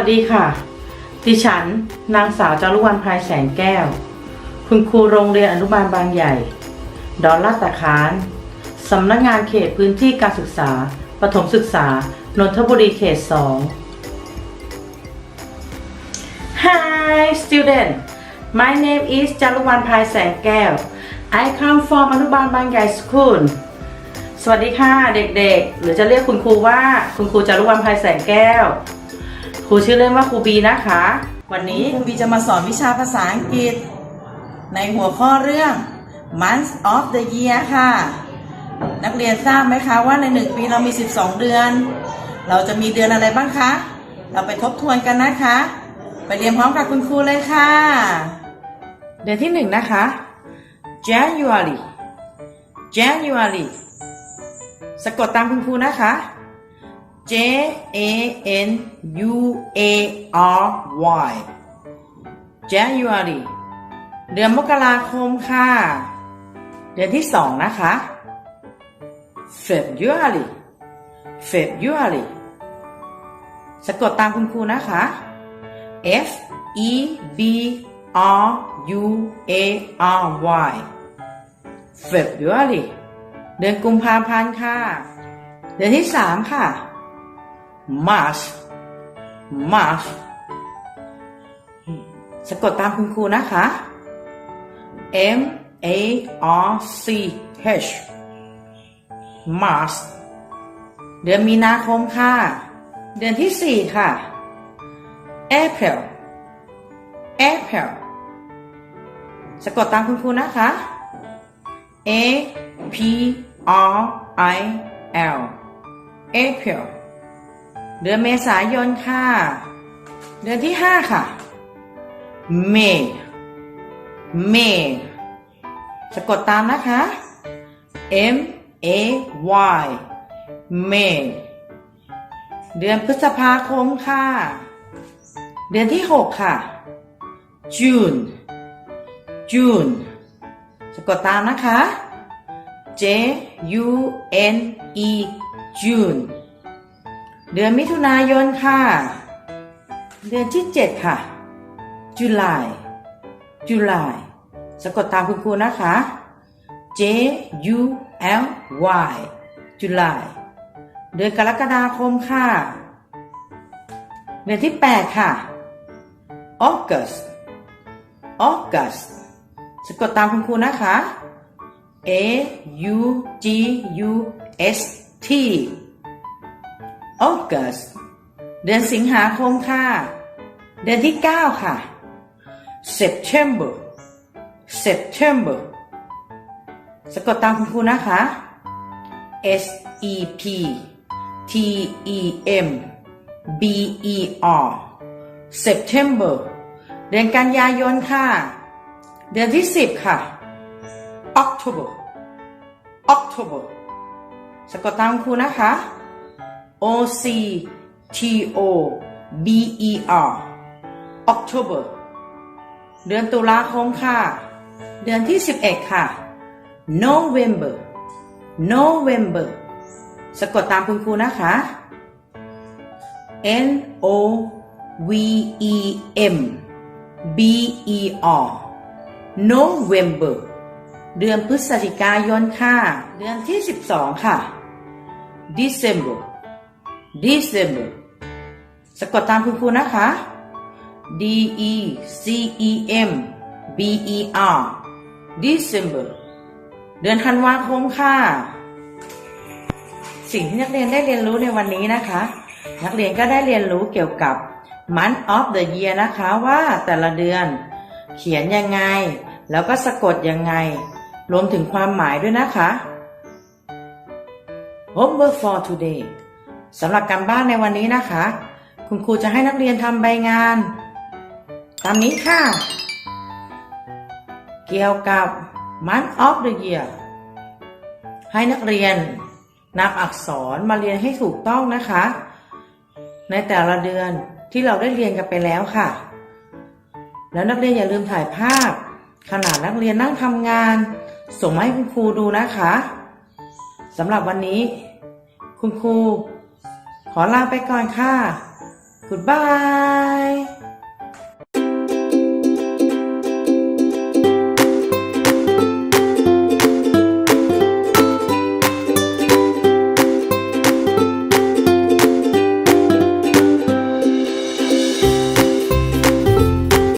วัสดีค่ะ ดิฉัน นางสาวจารุวรรณภายแสงแก้ว คุณครูโรงเรียนอนุบาลบางใหญ่ ดอนลาดตะคานสำนักงานเขตพื้นที่การศึกษา ประถมศึกษา นนทบุรีเขต 2 Hi student my name is จารุวรรณภายแสงแก้ว I come from อนุบาลบางใหญ่ school สวัสดีค่ะเด็กๆ หรือจะเรียกคุณครูว่าคุณครูจารุวรรณภายแสงแก้ว ครูชื่อเล่นว่าครูบีนะคะ วันนี้ครูบีจะมาสอนวิชาภาษาอังกฤษ ในหัวข้อเรื่อง months of the year ค่ะ นักเรียนทราบไหมคะว่าในหนึ่งปีเรามี 12 เดือน เราจะมีเดือนอะไรบ้างคะ เราไปทบทวนกันนะคะ ไปเรียนพร้อมกับคุณครูเลยค่ะ เดือนที่หนึ่งนะคะ January January สะกดตามคุณครูนะคะ J A N U A R Y January เดือนมกราคมค่ะ เดือนที่สองนะคะ February February สะกดตามคุณครูนะคะ F E B R U A R Y February เดือนกุมภาพันธ์ค่ะ เดือนที่สามค่ะ March March สะกดตามคุณครูนะคะ M A R C H March เดือนมีนาคมค่ะ เดือนที่สี่ค่ะ April April สะกดตามคุณครูนะคะ A P R I L April เดือนเมษายนค่ะ เดือนที่ห้าค่ะ May May สะกดตามนะคะ M A Y May เดือนพฤษภาคมค่ะ เดือนที่หกค่ะ June June สะกดตามนะคะ J U N E June เดือนมิถุนายนค่ะ เดือนที่ 7 ค่ะ July July สะกดตามคุณครูนะคะ J U L Y July เดือนกรกฎาคมค่ะ เดือนที่ 8 ค่ะ August August สะกดตามคุณครูนะคะ A U G U S T August เดือนสิงหาคมค่ะ เดือนที่ 9 ค่ะ September September สะกดตามคุณครูนะคะ S E P T E M B E R September เดือนกันยายนค่ะ เดือนที่ 10 ค่ะ October October สะกดตามคุณครูนะคะ O C T O B E R October เดือนตุลาคมค่ะ เดือนที่ 11 ค่ะ November November สะกดตามคุณครูนะคะ N O V E M B E R November เดือนพฤศจิกายนค่ะ เดือนที่ 12 ค่ะ December December สะกดตามคุณครูนะคะ D E C E M B E R December เดือนธันวาคมค่ะ สิ่งที่นักเรียนได้เรียนรู้ในวันนี้นะคะ นักเรียนก็ได้เรียนรู้เกี่ยวกับ month of the year นะคะว่าแต่ละเดือนเขียนยังไง แล้วก็สะกดยังไง รวมถึงความหมายด้วยนะคะ Homework for today สำหรับการบ้านในวันนี้นะคะ คุณครูจะให้นักเรียนทำใบงาน ตามนี้ค่ะ เกี่ยวกับ month of the year ให้นักเรียนนำอักษรมาเรียนให้ถูกต้องนะคะ ในแต่ละเดือนที่เราได้เรียนกันไปแล้วค่ะ แล้วนักเรียนอย่าลืมถ่ายภาพขณะนักเรียนนั่งทำงาน ส่งมาให้คุณครูดูนะคะสำหรับวันนี้ คุณครู ขอลาไปก่อนค่ะ goodbye